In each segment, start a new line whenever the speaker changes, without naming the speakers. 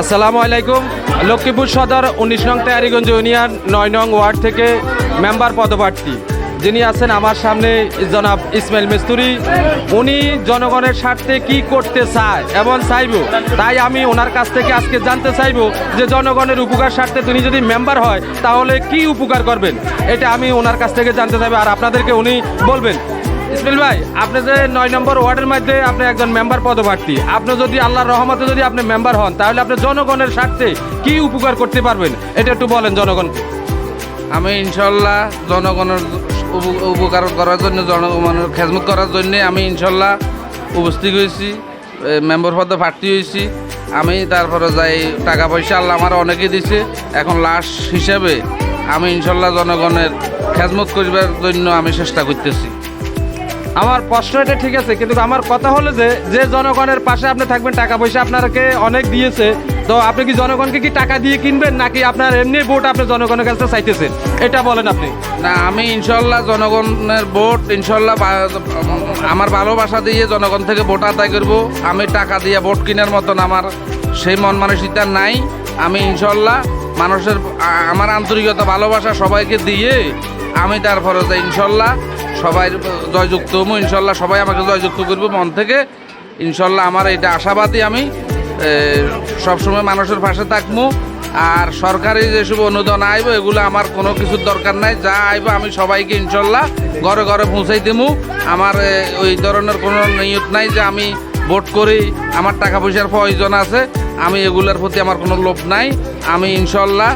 আসসালামু আলাইকুম। লক্ষ্মীপুর সদর, উনিশ নং তেয়ারিগঞ্জ ইউনিয়ন, নয় নং ওয়ার্ড থেকে মেম্বার পদপ্রার্থী। যিনি আছেন আমার সামনে জনাব ইসমাইল মিস্তুরি। উনি জনগণের স্বার্থে কি করতে চায় এবং চাইব, তাই আমি ওনার কাছ থেকে আজকে জানতে চাইব যে জনগণের উপকার স্বার্থে তিনি যদি মেম্বার হয়, তাহলে কি উপকার করবেন? এটা আমি ওনার কাছ থেকে জানতে চাইব, আর আপনাদেরকে উনি বলবেন। ইসমাইল ভাই, আপনি যে নয় নম্বর ওয়ার্ডের মধ্যে আপনি একজন মেম্বার পদপ্রার্থী, আপনি যদি আল্লাহর রহমতে যদি আপনি মেম্বার হন, তাহলে আপনি জনগণের স্বার্থে কি উপকার করতে পারবেন? এটা একটু বলেন জনগণকে
আমি ইনশাল্লাহ জনগণের উপ- উপকার করার জন্য, জনগণের খেজমত করার জন্যে আমি ইনশাল্লাহ উপস্থিত হয়েছি মেম্বার পদে প্রার্থী হয়েছি। আমি তারপরে যাই, টাকা পয়সা আল্লাহ আমার অনেকে দিছে। এখন লাশ হিসেবে আমি ইনশাল্লাহ জনগণের খেজমত করিবার জন্য আমি চেষ্টা করতেছি।
আমার প্রশ্ন এটা ঠিক আছে, কিন্তু আমার কথা হলো যে যে জনগণের পাশে আপনি থাকবেন, টাকা পয়সা আপনাকে অনেক দিয়েছে, তো আপনি কি জনগণকে কি টাকা দিয়ে কিনবেন, নাকি আপনার এমনি ভোট আপনি জনগণের কাছে চাইতেছেন? এটা বলেন আপনি।
না, আমি ইনশাল্লাহ জনগণের ভোট ইনশাল্লাহ আমার ভালোবাসা দিয়ে জনগণ থেকে ভোট আদায় করব। আমি টাকা দিয়ে ভোট কেনার মতন আমার সেই মন মানসিকতা নাই। আমি ইনশাল্লাহ মানুষের আমার আন্তরিকতা, ভালোবাসা সবাইকে দিয়ে আমি তারপরে ইনশাল্লাহ সবাই জয়যুক্ত হব ইনশাল্লাহ সবাই আমাকে জয়যুক্ত করব মন থেকে। ইনশাল্লাহ আমার এটা আশাবাদী আমি। সবসময় মানুষের পাশে থাকব। আর সরকারি যেসব অনুদান আইব, এগুলো আমার কোনো কিছুর দরকার নাই। যা আইব আমি সবাইকে ইনশাল্লাহ ঘরে ঘরে পৌঁছাই দেবো আমার ওই ধরনের কোনো নিয়ত নাই যে আমি ভোট করি, আমার টাকা পয়সার প্রয়োজন আছে। আমি এগুলোর প্রতি আমার কোনো লোভ নাই। আমি ইনশাল্লাহ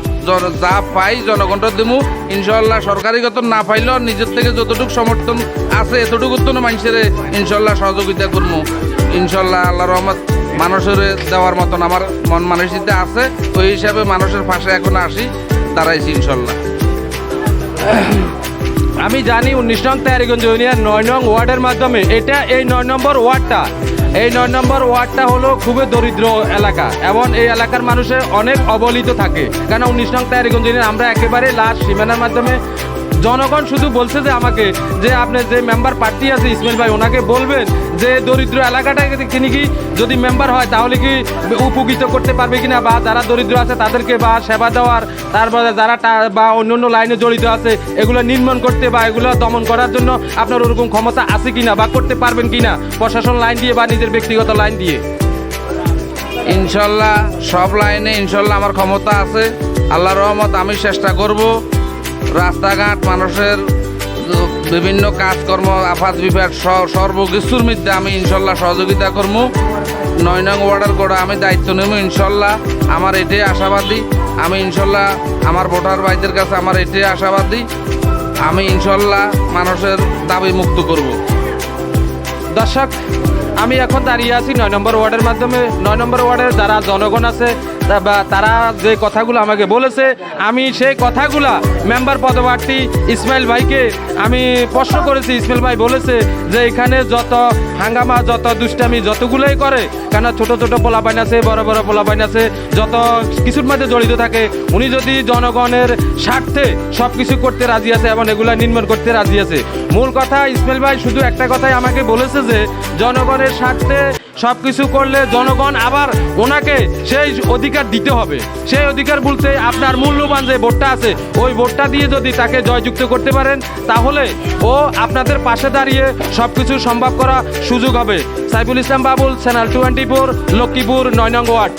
যা পাই জনগণটা দেবো ইনশাল্লাহ সরকারিগত না পাইলেও নিজের থেকে যতটুকু সমর্থন আছে, এতটুকু তো মানুষের ইনশাল্লাহ সহযোগিতা করব ইনশাল্লাহ আল্লাহ রহমত মানুষের দেওয়ার মতন আমার মন মানসিকতা আছে। ওই হিসাবে মানুষের পাশে এখন আসি, দাঁড়াইছি ইনশাল্লাহ
আমি জানি উনিশ নং তেয়ারিগঞ্জ ইউনিয়ন নয় নং ওয়ার্ডের মাধ্যমে এটা এই নয় নম্বর ওয়ার্ডটা। এই নয় নম্বর ওয়ার্ডটা হলো খুবই দরিদ্র এলাকা এবং এই এলাকার মানুষের অনেক অবলিত থাকে। কেন উনিশ নং তায়ারিগঞ্জ আমরা একেবারে লাস্ট সীমানার মাধ্যমে জনগণ শুধু বলছে যে আমাকে, যে আপনি যে মেম্বার প্রার্থী আছে, ইসমাইল ভাই, ওনাকে বলবেন যে দরিদ্র এলাকাটাকে তিনি কি যদি মেম্বার হয়, তাহলে কি উপকৃত করতে পারবে কিনা? বা যারা দরিদ্র আছে, তাদেরকে বা সেবা দেওয়ার, তারপরে যারা বা অন্য অন্য লাইনে জড়িত আছে, এগুলো নির্মাণ করতে বা এগুলো দমন করার জন্য আপনার ওরকম ক্ষমতা আছে কিনা? বা করতে পারবেন কিনা? প্রশাসন লাইন দিয়ে বা নিজের ব্যক্তিগত লাইন দিয়ে?
ইনশাল্লাহ, সব লাইনে ইনশাল্লাহ আমার ক্ষমতা আছে। আল্লাহ রহমত, আমি চেষ্টা করব। রাস্তাঘাট, মানুষের বিভিন্ন কাজকর্ম আফাত বিভাগ সর্বকিছুর মধ্যে আমি ইনশাল্লাহ সহযোগিতা করব নয় নং ওয়ার্ডের করে আমি দায়িত্ব নেব ইনশাল্লাহ। আমার এটাই আশাবাদী। আমি ইনশাল্লাহ আমার ভোটার ভাইদের কাছে আমার এটাই আশাবাদী। আমি ইনশাল্লাহ মানুষের দাবি মুক্ত করব।
দর্শক, আমি এখন দাঁড়িয়ে আছি নয় নম্বর ওয়ার্ডের মাধ্যমে। নয় নম্বর ওয়ার্ডের যারা জনগণ আছে বা তারা যে কথাগুলো আমাকে বলেছে, আমি সেই কথাগুলা মেম্বার পদপ্রার্থী ইসমাইল ভাইকে আমি প্রশ্ন করেছি। ইসমাইল ভাই বলেছে যে এখানে যত হাঙ্গামা, যত দুষ্টামি যতগুলোই করে, কেন ছোট ছোট পোলাপাইন আছে, বড় বড় পোলাপাইন আছে, যত কিছুর মধ্যে জড়িত থাকে, উনি যদি জনগণের স্বার্থে সব কিছু করতে রাজি আছে এবং এগুলো নির্মাণ করতে রাজি আছে। মূল কথা ইসমাইল ভাই শুধু একটা কথাই আমাকে বলেছে যে, জনগণের স্বার্থে সব কিছু করলে জনগণ আবার ওনাকে সেই অধিকার দিতে হবে। সেই অধিকার বলতে আপনার মূল্যবান যে ভোটটা আছে, ওই ভোটটা দিয়ে যদি তাকে জয়যুক্ত করতে পারেন, তাহলে ও আপনাদের পাশে দাঁড়িয়ে সব কিছু সম্ভব করা সুযোগ হবে। Saiful Islam Babul channel twenty four Lakshmipur, নয় নং ওয়ার্ড।